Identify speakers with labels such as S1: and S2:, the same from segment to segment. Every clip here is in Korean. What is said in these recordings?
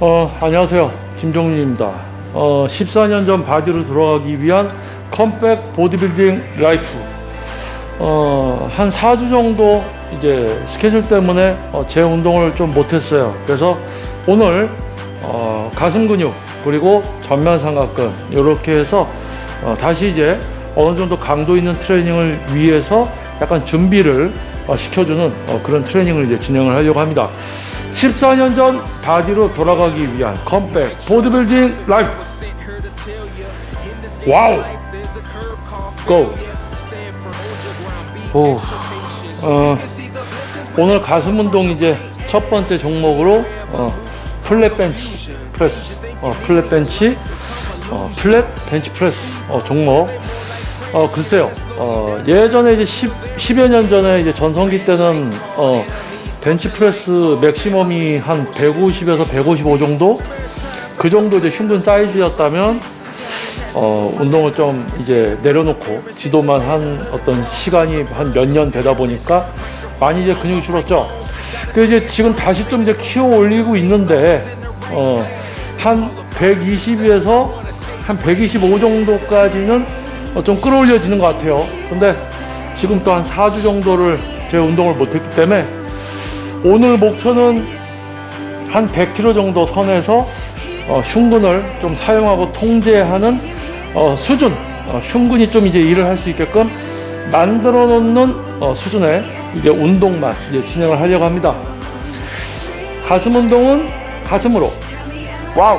S1: 어, 안녕하세요. 김종민입니다. 어, 14년 전 바디로 돌아가기 위한 컴백 보디빌딩 라이프. 어, 한 4주 정도 이제 스케줄 때문에 어, 제 운동을 좀 못했어요. 그래서 오늘 어, 가슴 근육 그리고 전면 삼각근 이렇게 해서 어, 다시 이제 어느 정도 강도 있는 트레이닝을 위해서 약간 준비를 어, 시켜주는 어, 그런 트레이닝을 이제 진행을 하려고 합니다. 14년 전 바디로 돌아가기 위한 컴백 보디빌딩 라이프. 와우. 고. 오. 어, 오늘 가슴 운동 이제 첫 번째 종목으로 어, 플랫 벤치 프레스, 어, 플랫 벤치, 어, 플랫 벤치 프레스 어, 종목. 어, 글쎄요. 어, 예전에 이제 10, 10여 년 전에 이제 전성기 때는 어, 벤치 프레스 맥시멈이 한 150에서 155 정도? 그 정도 이제 흉근 사이즈였다면 어, 운동을 좀 이제 내려놓고 지도만 한 어떤 시간이 한 몇 년 되다 보니까 많이 이제 근육이 줄었죠. 그 이제 지금 다시 좀 이제 키워 올리고 있는데 어, 한 120에서 한 125 정도까지는 어, 좀 끌어올려지는 것 같아요. 근데 지금 또 한 4주 정도를 제 운동을 못했기 때문에 오늘 목표는 한 100kg 정도 선에서 어, 흉근을 좀 사용하고 통제하는 어, 수준, 어, 흉근이 좀 이제 일을 할 수 있게끔 만들어 놓는 어, 수준의 이제 운동만 이제 진행을 하려고 합니다. 가슴 운동은 가슴으로. 와우!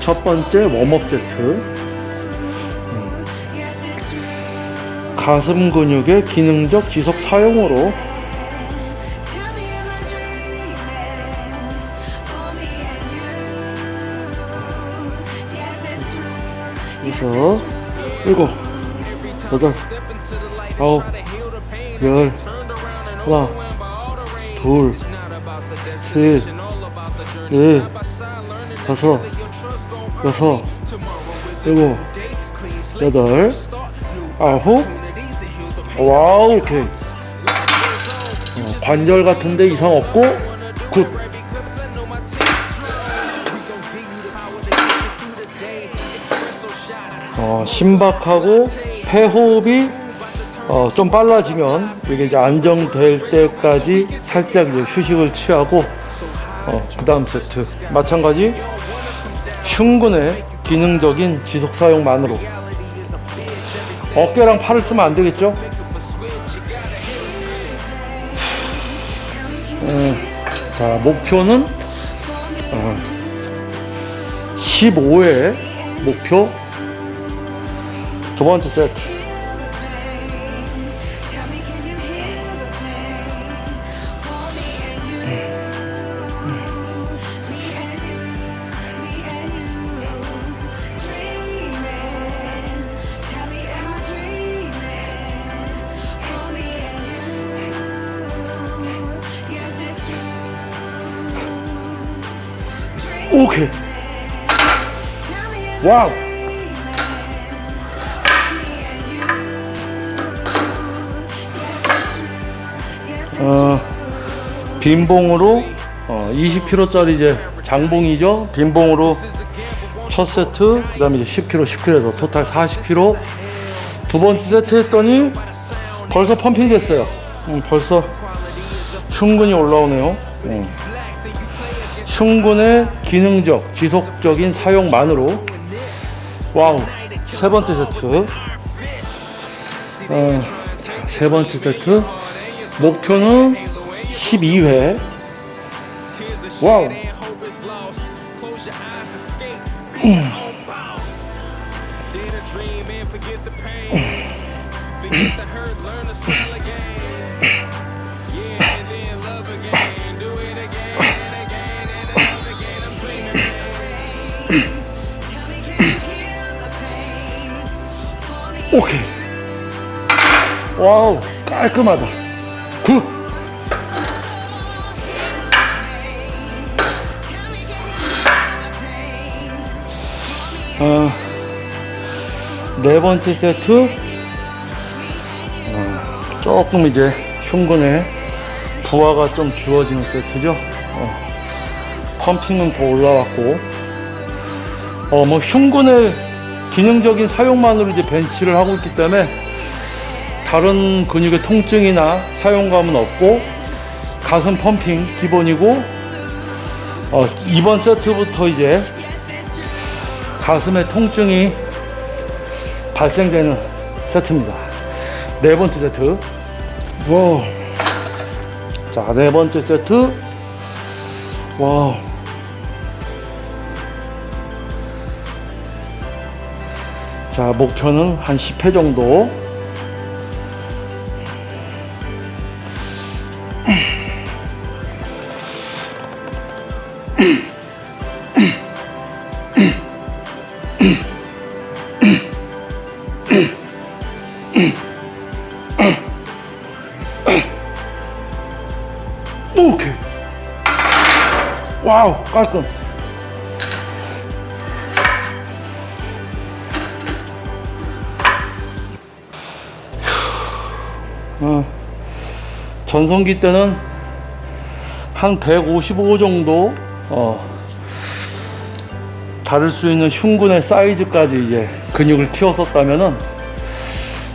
S1: 첫 번째 웜업 세트. 음. 가슴 근육의 기능적 지속 사용으로 여섯, 일곱, 여덟, 아홉, 열, 하나, 둘, 셋, 넷, 다섯, 여섯, 일곱, 여덟, 아홉, 와우. 어, 관절 같은데 이상 없고, 굿. 어, 심박하고 폐호흡이 어, 좀 빨라지면 이게 이제 안정될 때까지 살짝 이제 휴식을 취하고 어, 그 다음 세트. 마찬가지 흉근의 기능적인 지속 사용만으로. 어깨랑 팔을 쓰면 안 되겠죠? 음, 자 목표는 어, 15회 목표 두 번째 세트. 오케이. 와우. 어, 빈봉으로 어, 20kg짜리 이제 장봉이죠. 빈봉으로 첫 세트, 그 다음에 이제 10kg, 10kg에서 토탈 40kg. 두 번째 세트 했더니 벌써 펌핑 됐어요. 음, 벌써 흉근이 올라오네요. 음. 흉근의 기능적, 지속적인 사용만으로 와우. 세 번째 세트. 어, 자, 세 번째 세트. 목표는 12회. 와우. 오케이. 와우, 깔끔하다. 네 번째 세트. 어, 조금 이제 흉근에 부하가 좀 주어지는 세트죠. 어, 펌핑은 더 올라왔고 어 뭐 흉근의 기능적인 사용만으로 이제 벤치를 하고 있기 때문에 다른 근육의 통증이나 사용감은 없고 가슴 펌핑 기본이고 어 이번 세트부터 이제 가슴에 통증이 발생되는 세트입니다. 네 번째 세트. 와우. 자, 네 번째 세트. 와우. 자, 목표는 한 10회 정도. 어, 전성기 때는 한 155 정도 어, 다를 수 있는 흉근의 사이즈까지 이제 근육을 키웠었다면은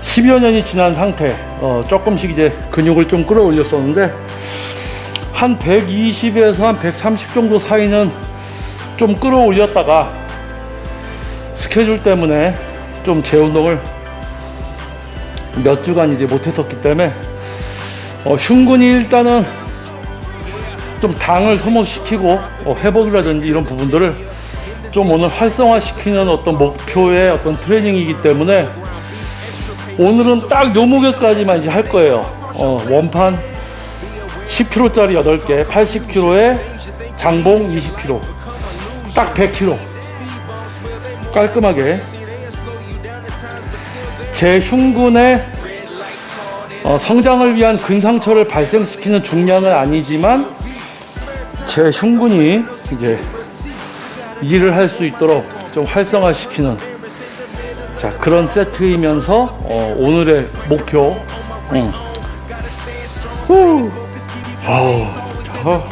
S1: 10여 년이 지난 상태 어, 조금씩 이제 근육을 좀 끌어올렸었는데 한 120에서 한 130 정도 사이는 좀 끌어올렸다가 스케줄 때문에 좀 재운동을 몇 주간 이제 못했었기 때문에 어, 흉근이 일단은 좀 당을 소모시키고 어, 회복이라든지 이런 부분들을 좀 오늘 활성화시키는 어떤 목표의 어떤 트레이닝이기 때문에 오늘은 딱 요 무게까지만 이제 할 거예요. 어, 원판 10kg짜리 8개, 80kg에 장봉 20kg. 딱 100kg. 깔끔하게. 제 흉근의 어, 성장을 위한 근상처를 발생시키는 중량은 아니지만 제 흉근이 이제 일을 할 수 있도록 좀 활성화시키는 자 그런 세트이면서 어, 오늘의 목표 응. 후. 자,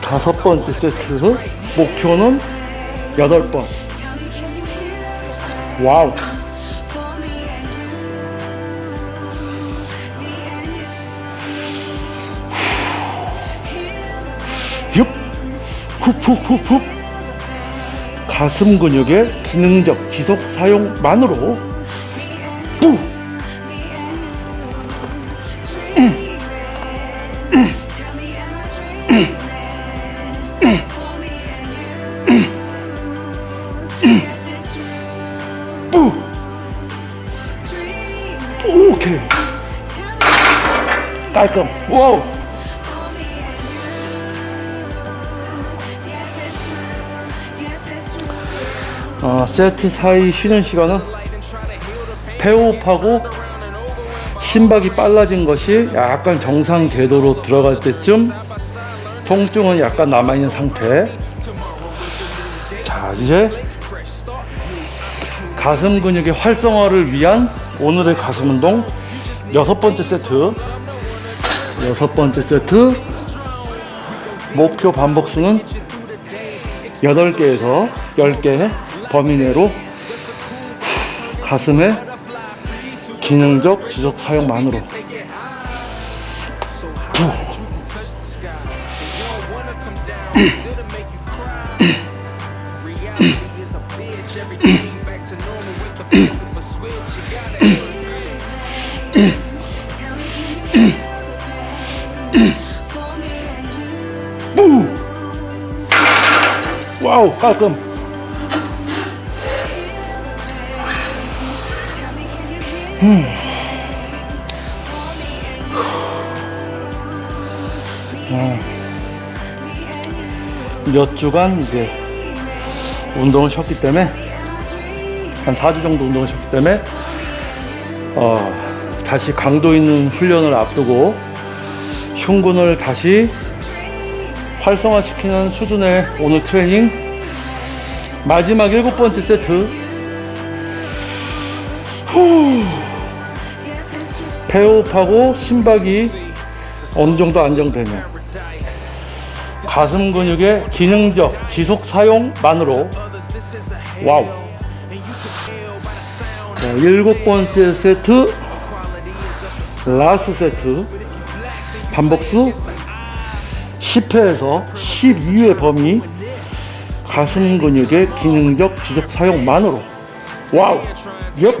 S1: 다섯 번째 세트 목표는 여덟 번 와우. 육 훅훅훅훅. 가슴 근육의 기능적 지속 사용만으로. 뿌뿌 세트 사이 쉬는 시간은 폐호흡하고 심박이 빨라진 것이 약간 정상 궤도로 들어갈 때쯤 통증은 약간 남아있는 상태. 자 이제 가슴 근육의 활성화를 위한 오늘의 가슴 운동 여섯 번째 세트. 여섯 번째 세트. 목표 반복수는 8개에서 10개 범위 내로 가슴의 기능적 지속 사용만으로. 와우 깔끔 몇 주간 이제 운동을 쉬었기 때문에 한 4주 정도 운동을 쉬었기 때문에 어, 다시 강도 있는 훈련을 앞두고 흉근을 다시 활성화시키는 수준의 오늘 트레이닝 마지막 일곱 번째 세트 후. 폐호흡하고 심박이 어느 정도 안정되면 가슴 근육의 기능적 지속 사용만으로 와우. 자, 일곱 번째 세트 라스트 세트. 반복수 10회에서 12회 범위 가슴 근육의 기능적 지속 사용만으로 와우. 엽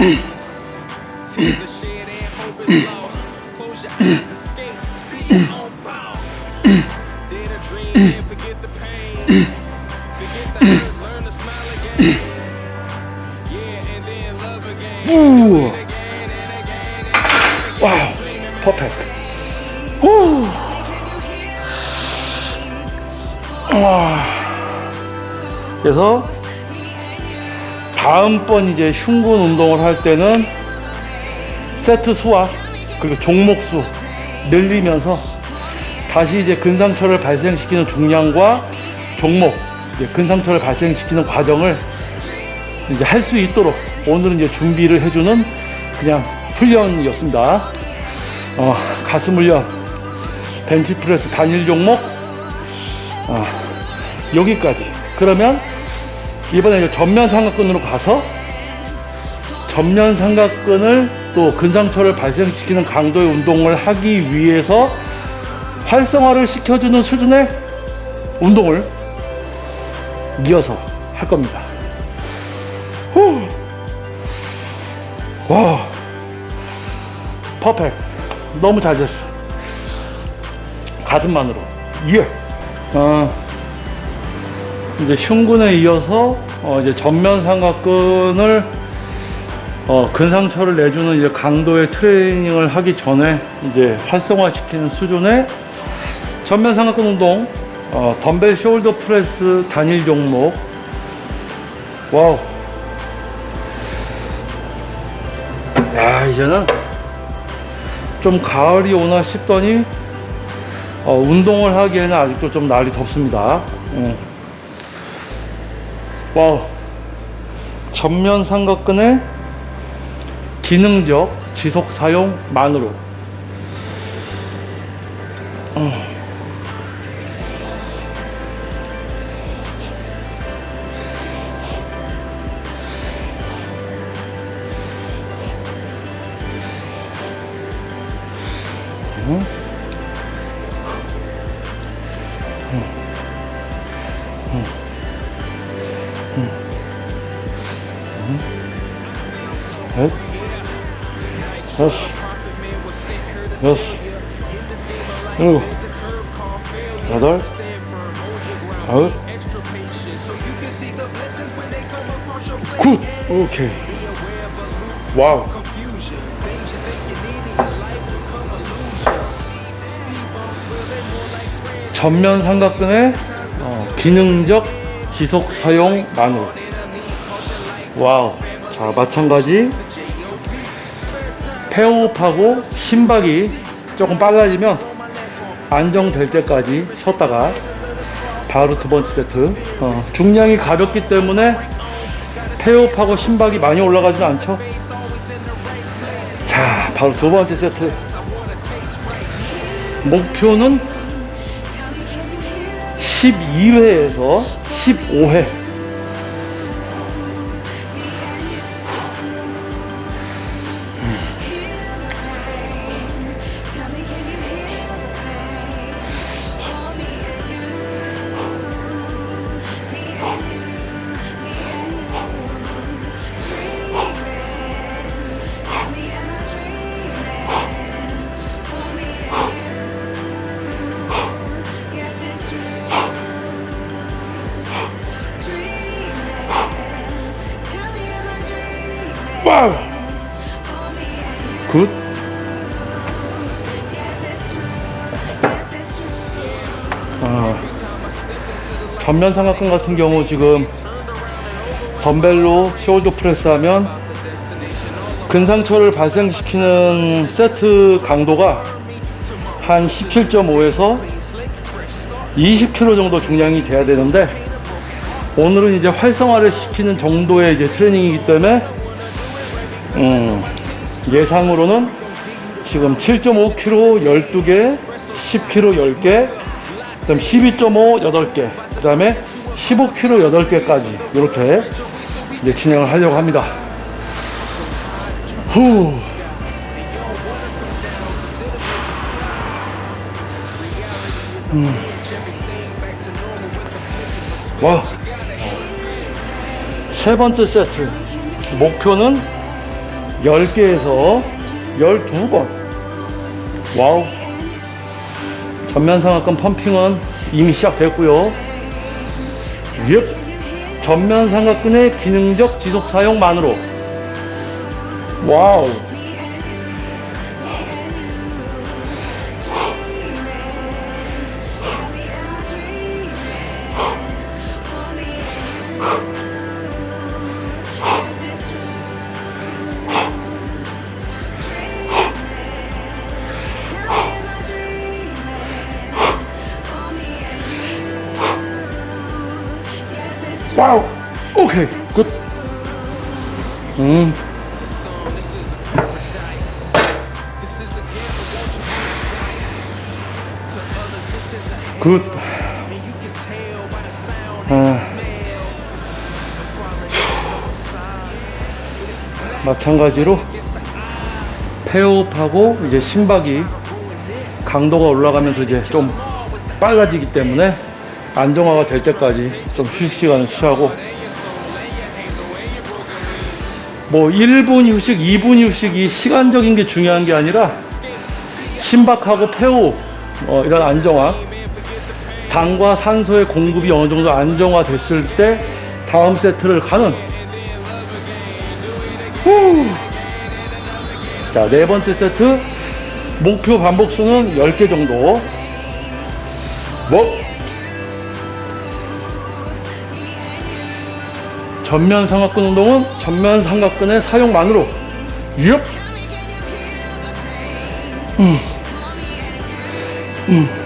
S2: Tears are shed and hope is lost. Close your eyes, escape, be your own boss. Dare to dream and forget the pain. Forget the hurt, learn to smile again. Yeah, and then love again.
S1: 우 와우 퍼펙트 후 와. 그래서 다음번 이제 흉근 운동을 할 때는 세트 수와 그리고 종목 수 늘리면서 다시 이제 근상처를 발생시키는 중량과 종목 이제 근상처를 발생시키는 과정을 이제 할 수 있도록 오늘은 이제 준비를 해주는 그냥 훈련이었습니다. 어, 가슴 훈련, 벤치프레스 단일 종목 어, 여기까지. 그러면 이번에 전면 삼각근으로 가서 전면 삼각근을 또 근상처를 발생시키는 강도의 운동을 하기 위해서 활성화를 시켜주는 수준의 운동을 이어서 할 겁니다. 후. 와, 퍼펙트. 너무 잘 됐어. 가슴만으로. 예. 어, 이제 흉근에 이어서 어, 이제 전면 삼각근을 어, 근상처를 내주는 이제 강도의 트레이닝을 하기 전에 이제 활성화시키는 수준의 전면 삼각근 운동, 어, 덤벨 숄더 프레스 단일 종목. 와우. 야 이제는 좀 가을이 오나 싶더니 어, 운동을 하기에는 아직도 좀 날이 덥습니다. 음. 와우. 전면 삼각근의 기능적 지속 사용만으로. 음. 굿, 오케이. 와우. 전면 삼각근의 어, 기능적 지속 사용만으로. 와우. 자, 마찬가지. 페어업하고 심박이 조금 빨라지면 안정될 때까지 쉬었다가 바로 두 번째 세트. 어, 중량이 가볍기 때문에 페어업하고 심박이 많이 올라가진 않죠. 자, 바로 두 번째 세트. 목표는 12회에서 15회. 전면 삼각근 같은 경우 지금 덤벨로 숄더 프레스 하면 근상처를 발생시키는 세트 강도가 한 17.5에서 20kg 정도 중량이 돼야 되는데 오늘은 이제 활성화를 시키는 정도의 이제 트레이닝이기 때문에 음, 예상으로는 지금 7.5kg 12개, 10kg 10개, 그다음 12.5 8개, 그 다음에 15kg 8개까지 이렇게 이제 진행을 하려고 합니다. 후. 음. 와. 세 번째 세트. 목표는 10개에서 12번. 와우. 전면상하권 펌핑은 이미 시작됐고요. 예. 전면상하근의 기능적 지속 사용만으로. 와우. 굿. 아. 마찬가지로 폐호흡하고 이제 심박이 강도가 올라가면서 이제 좀 빨라지기 때문에 안정화가 될 때까지 좀 휴식 시간을 취하고 뭐 1분 휴식, 2분 휴식 이 시간적인 게 중요한 게 아니라 심박하고 폐호흡 어, 이런 안정화. 당과 산소의 공급이 어느 정도 안정화됐을 때 다음 세트를 가는. 후. 자, 네 번째 세트. 목표 반복 수는 10개 정도. 뭐? 전면 삼각근 운동은 전면 삼각근의 사용만으로. 유우 와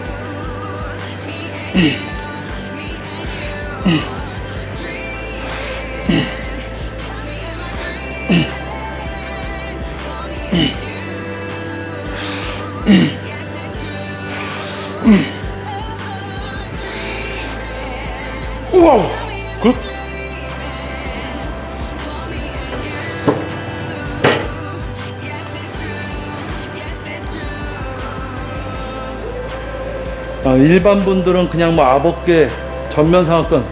S1: 일반 분들은 그냥 뭐 아복개 전면 삼각근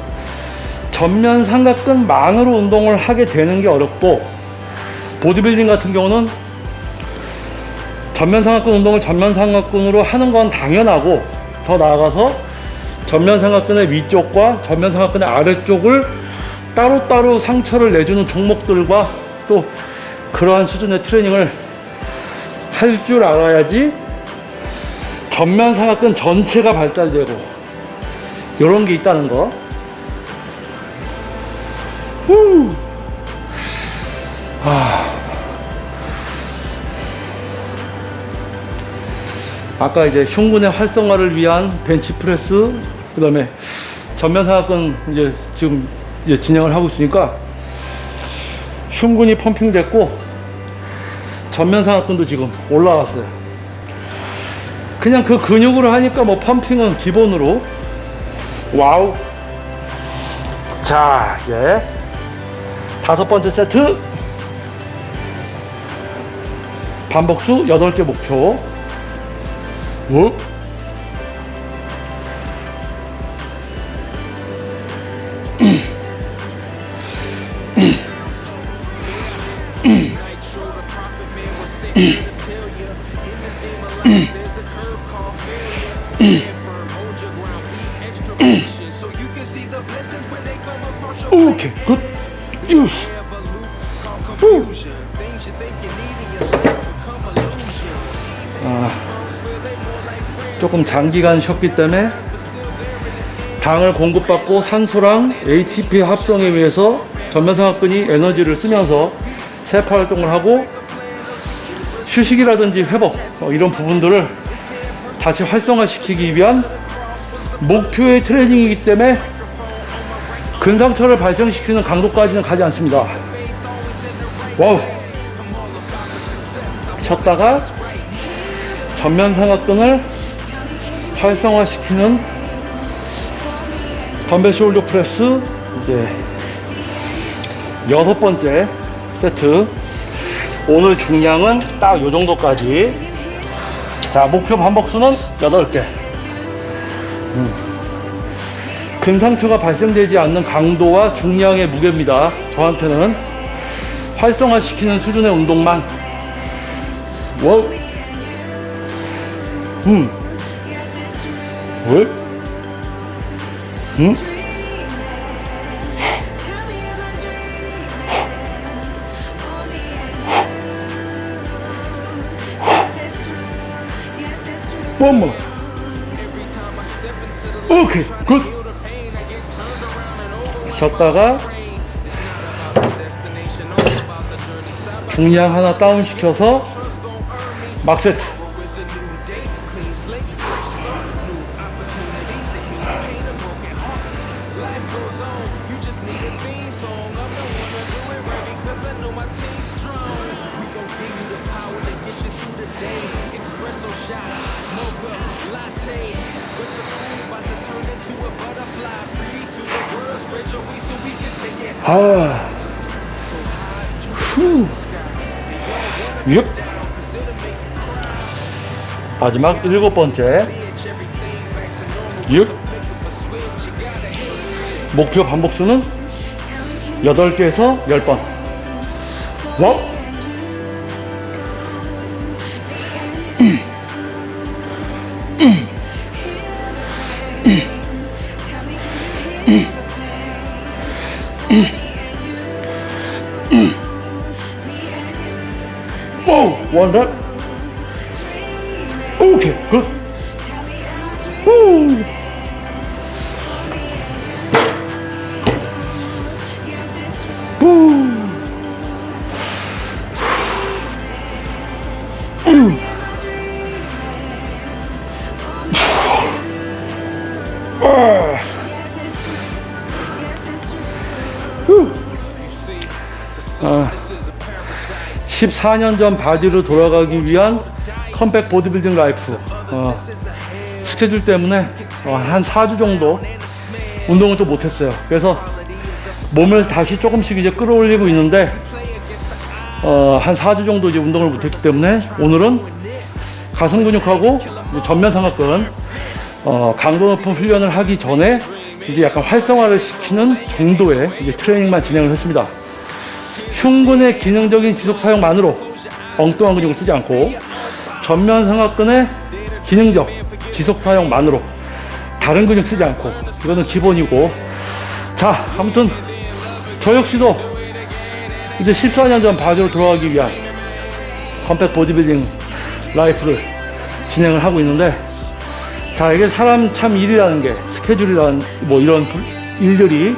S1: 전면 삼각근만으로 운동을 하게 되는 게 어렵고 보디빌딩 같은 경우는 전면 삼각근 운동을 전면 삼각근으로 하는 건 당연하고 더 나아가서 전면 삼각근의 위쪽과 전면 삼각근의 아래쪽을 따로따로 상처를 내주는 종목들과 또 그러한 수준의 트레이닝을 할 줄 알아야지 전면 삼각근 전체가 발달되고 이런 게 있다는 거. 후. 아. 아까 이제 흉근의 활성화를 위한 벤치프레스, 그다음에 전면 삼각근 이제 지금 이제 진행을 하고 있으니까 흉근이 펌핑됐고 전면 삼각근도 지금 올라왔어요. 그냥 그 근육으로 하니까 뭐 펌핑은 기본으로. 와우. 자 이제 다섯 번째 세트. 반복수 8개 목표. 우
S2: friends.
S1: 조금 장기간 쉬었기 때문에 당을 공급받고 산소랑 ATP 합성에 의해서 전면상각근이 에너지를 쓰면서 세포 활동을 하고 휴식이라든지 회복 어, 이런 부분들을 다시 활성화시키기 위한 목표의 트레이닝이기 때문에 근상처를 발생시키는 강도까지는 가지 않습니다. 와우. 쉬었다가 전면 상하근을 활성화시키는 덤벨 숄더 프레스 이제 여섯 번째 세트 오늘 중량은 딱 요 정도까지 자 목표 반복수는 8개 음. 근 상처가 발생되지 않는 강도와 중량의 무게입니다. 저한테는 활성화시키는 수준의 운동만. 월 음. 월? 음?
S3: Me
S2: by
S1: 중량 하나 다운 시켜서
S2: trust gon' earn me.
S1: 막 세트. 아,
S2: sky.
S1: 육. 마지막 일곱 번째. 육. 목표 반복수는 8개에서 10번. 원. 오, 4년 전 바디로 돌아가기 위한 컴백 보디빌딩 라이프 어, 스케줄 때문에 어, 한 4주 정도 운동을 또 못했어요 그래서 몸을 다시 조금씩 이제 끌어올리고 있는데 어, 한 4주 정도 이제 운동을 못했기 때문에 오늘은 가슴 근육하고 전면 삼각근 어, 강도 높은 훈련을 하기 전에 이제 약간 활성화를 시키는 정도의 이제 트레이닝만 진행을 했습니다. 흉근의 기능적인 지속 사용만으로 엉뚱한 근육을 쓰지 않고 전면 삼각근의 기능적 지속 사용만으로 다른 근육 쓰지 않고 이거는 기본이고. 자 아무튼 저 역시도 이제 14년 전 바지로 돌아가기 위한 컴팩 보디빌딩 라이프를 진행을 하고 있는데 자 이게 사람 참 일이라는 게 스케줄이라는 뭐 이런 불- 일들이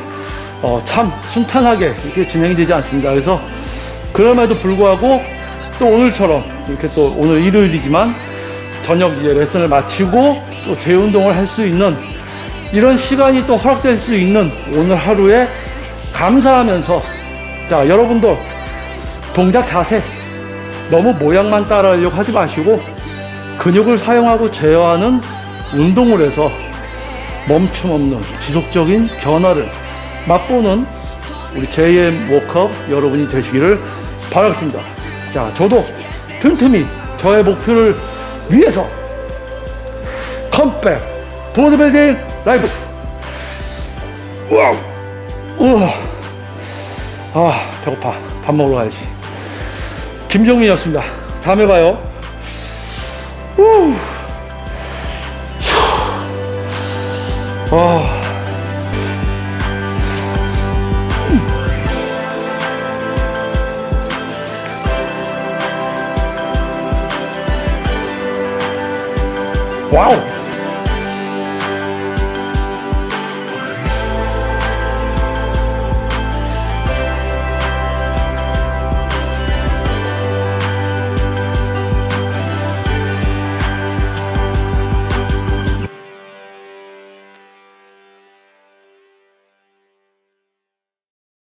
S1: 어, 참 순탄하게 이렇게 진행이 되지 않습니다. 그래서 그럼에도 불구하고 또 오늘처럼 이렇게 또 오늘 일요일이지만 저녁 이제 레슨을 마치고 또 재운동을 할 수 있는 이런 시간이 또 허락될 수 있는 오늘 하루에 감사하면서 자 여러분도 동작 자세 너무 모양만 따라하려고 하지 마시고 근육을 사용하고 제어하는 운동을 해서 멈춤 없는 지속적인 변화를 맛보는 우리 JM 워크업 여러분이 되시기를 바라겠습니다. 자, 저도 틈틈이 저의 목표를 위해서 컴백 보드빌딩 라이브. 와우. 우와. 아 배고파. 밥 먹으러 가야지. 김정민이었습니다. 다음에 봐요. 우. 와 우